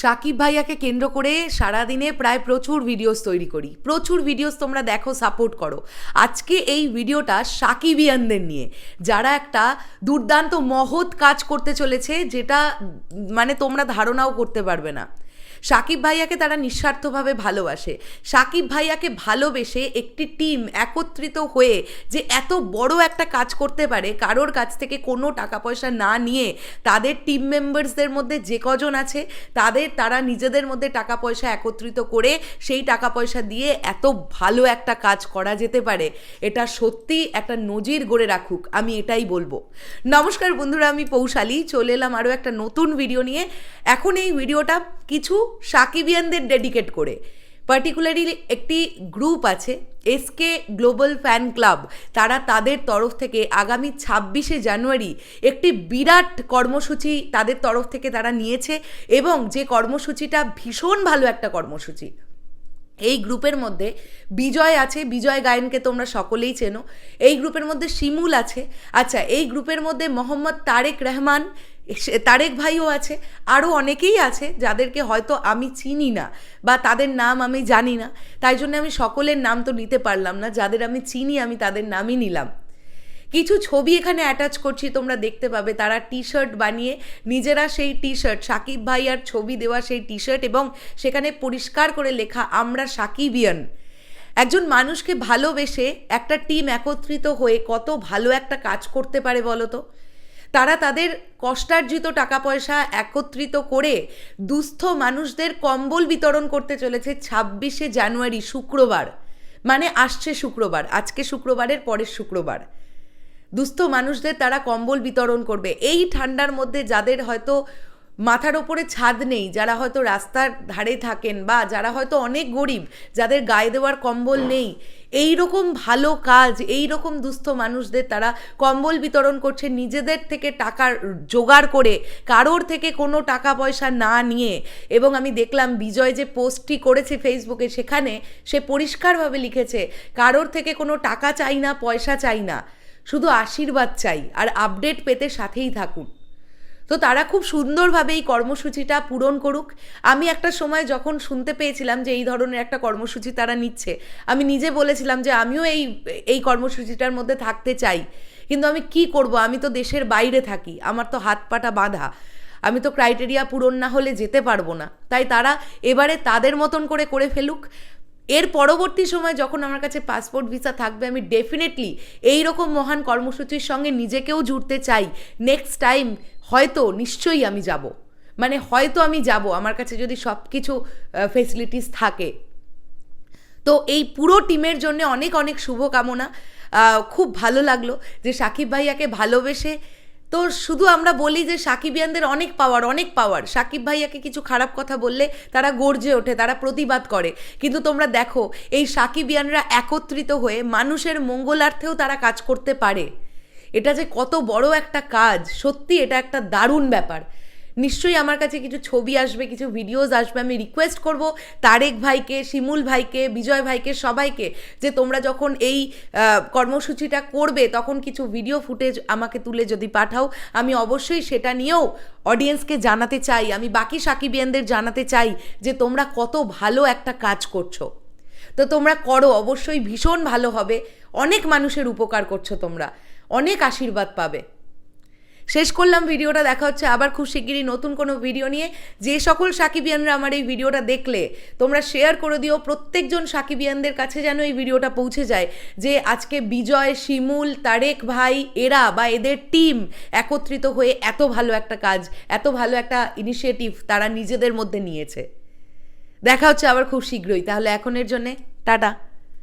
সাকিব ভাইয়াকে কেন্দ্র করে সারাদিনে প্রায় প্রচুর ভিডিওস তৈরি করি। প্রচুর ভিডিওস তোমরা দেখো সাপোর্ট করো। আজকে এই ভিডিওটা সাকিবিয়ানদের নিয়ে। যারা একটা দুর্দান্ত মহৎ কাজ করতে চলেছে, যেটা মানে তোমরা ধারণাও করতে পারবে না। সাকিব ভাইয়াকে তারা নিঃস্বার্থভাবে ভালোবাসে। সাকিব ভাইয়াকে ভালোবেসে একটি টিম একত্রিত হয়ে যে এত বড় একটা কাজ করতে পারে, কারোর কাছ থেকে কোনো টাকা পয়সা না নিয়ে তাদের টিম মেম্বার্সদের মধ্যে যে কজন আছে, তাদের, তারা নিজেদের মধ্যে টাকা পয়সা একত্রিত করে সেই টাকা পয়সা দিয়ে এত ভালো একটা কাজ করা যেতে পারে। এটা সত্যি একটা নজির গড়ে রাখুক, আমি এটাই বলব। নমস্কার বন্ধুরা, আমি পৌশালী, চলে এলাম আরও একটা নতুন ভিডিও নিয়ে। এখন এই ভিডিওটা কিছু সাকিবিয়ানদের ডেডিকেট করে। পার্টিকুলারলি একটি গ্রুপ আছে এসকে গ্লোবাল ফ্যান ক্লাব তারা তাদের তরফ থেকে আগামী ছাব্বিশে জানুয়ারি একটি বিরাট কর্মসূচি তাদের তরফ থেকে তারা নিয়েছে এবং যে কর্মসূচিটা ভীষণ ভালো একটা কর্মসূচি। এই গ্রুপের মধ্যে বিজয় আছে, বিজয় গায়নকে তোমরা সকলেই চেনো। এই গ্রুপের মধ্যে শিমুল আছে। আচ্ছা এই গ্রুপের মধ্যে মোহাম্মদ তারেক রহমান তারেক ভাইও আছে আরও অনেকেই আছে যাদেরকে হয়তো আমি চিনি না বা তাদের নাম আমি জানি না, তাই জন্য আমি সকলের নাম তো নিতে পারলাম না, যাদের আমি চিনি আমি তাদের নামই নিলাম। কিছু ছবি এখানে অ্যাটাচ করছি, তোমরা দেখতে পাবে, তারা টি শার্ট বানিয়ে নিজেরা সেই টি শার্ট সাকিব ভাই আর ছবি দেওয়া সেই টি শার্ট এবং সেখানে পরিষ্কার করে লেখা, আমরা সাকিবিয়ান। একজন মানুষকে ভালোবেসে একটা টিম একত্রিত হয়ে কত ভালো একটা কাজ করতে পারে বলো তো? তারা তাদের কষ্টার্জিত টাকা পয়সা একত্রিত করে দুস্থ মানুষদের কম্বল বিতরণ করতে চলেছে ছাব্বিশে জানুয়ারি, শুক্রবার। মানে আসছে শুক্রবার, আজকে শুক্রবারের পরের শুক্রবার। দুস্থ মানুষদের তারা কম্বল বিতরণ করবে। এই ঠান্ডার মধ্যে যাদের হয়তো মাথার ওপরে ছাদ নেই, যারা হয়তো রাস্তার ধারে থাকেন বা যারা হয়তো অনেক গরিব, যাদের গায়ে দেওয়ার কম্বল নেই এই রকম ভালো কাজ এই রকম দুস্থ মানুষদের তারা কম্বল বিতরণ করছে নিজেদের থেকে টাকা জোগাড় করে, কারোর থেকে কোনো টাকা পয়সা না নিয়ে। এবং আমি দেখলাম বিজয় যে পোস্টটি করেছে ফেসবুকে, সেখানে সে পরিষ্কারভাবে লিখেছে, কারোর থেকে কোনো টাকা চাই না, পয়সা চাই না, শুধু আশীর্বাদ চাই, আর আপডেট পেতে সাথেই থাকুন। তো তারা খুব সুন্দরভাবে এই কর্মসূচিটা পূরণ করুক। আমি একটা সময় যখন শুনতে পেয়েছিলাম যে এই ধরনের একটা কর্মসূচি তারা নিচ্ছে, আমি নিজে বলেছিলাম যে আমিও এই এই কর্মসূচিটার মধ্যে থাকতে চাই। কিন্তু আমি কি করব? আমি তো দেশের বাইরে থাকি, আমার তো হাত পাটা বাঁধা। আমি তো ক্রাইটেরিয়া পূরণ না হলে যেতে পারব না। তাই তারা এবারে তাদের মতন করে করে ফেলুক। এর পরবর্তী সময় যখন আমার কাছে পাসপোর্ট ভিসা থাকবে, আমি ডেফিনেটলি এই রকম মহান কর্মসূচির সঙ্গে নিজেকেও জুড়তে চাই। নেক্সট টাইম হয়তো নিশ্চয়ই আমি যাব। মানে হয়তো আমি যাব, আমার কাছে যদি সব কিছু ফেসিলিটিস থাকে। তো এই পুরো টিমের জন্য অনেক অনেক শুভকামনা। খুব ভালো লাগল যে সাকিব ভাইয়াকে ভালোবেসে তো শুধু আমরা বলি যে সাকিবিয়ানদের অনেক পাওয়ার অনেক পাওয়ার সাকিব ভাইয়াকে কিছু খারাপ কথা বললে তারা গর্জে ওঠে, তারা প্রতিবাদ করে। কিন্তু তোমরা দেখো, এই সাকিবিয়ানরা একত্রিত হয়ে মানুষের মঙ্গলার্থেও তারা কাজ করতে পারে। এটা যে কত বড় একটা কাজ, সত্যি এটা একটা দারুণ ব্যাপার। নিশ্চয়ই আমার কাছে কিছু ছবি আসবে, কিছু ভিডিওস আসবে, আমি রিকোয়েস্ট করব তারেক ভাইকে, শিমুল ভাইকে, বিজয় ভাইকে, সবাইকে যে তোমরা যখন এই কর্মসূচিটা করবে তখন কিছু ভিডিও ফুটেজ আমাকে তুলে যদি পাঠাও। আমি অবশ্যই সেটা নিয়েও অডিয়েন্সকে জানাতে চাই, আমি বাকি সাকিবিয়ানদের জানাতে চাই যে তোমরা কত ভালো একটা কাজ করছ। তো তোমরা করো, অবশ্যই ভীষণ ভালো হবে। অনেক মানুষের উপকার করছ তোমরা। অনেক আশীর্বাদ পাবে। শেষ করলাম ভিডিওটা, দেখা হচ্ছে আবার খুব শিগগিরই নতুন কোনো ভিডিও নিয়ে। যে সকল সাকিবিয়ানরা আমার এই ভিডিওটা দেখলে, তোমরা শেয়ার করে দিও, প্রত্যেকজন সাকিবিয়ানদের কাছে যেন এই ভিডিওটা পৌঁছে যায়। যে আজকে বিজয়, শিমুল, তারেক ভাই, এরা বা এদের টিম একত্রিত হয়ে এত ভালো একটা কাজ, এত ভালো একটা ইনিশিয়েটিভ তারা নিজেদের মধ্যে নিয়েছে। দেখা হচ্ছে আবার খুব শীঘ্রই, তাহলে এখনের জন্যে টাটা।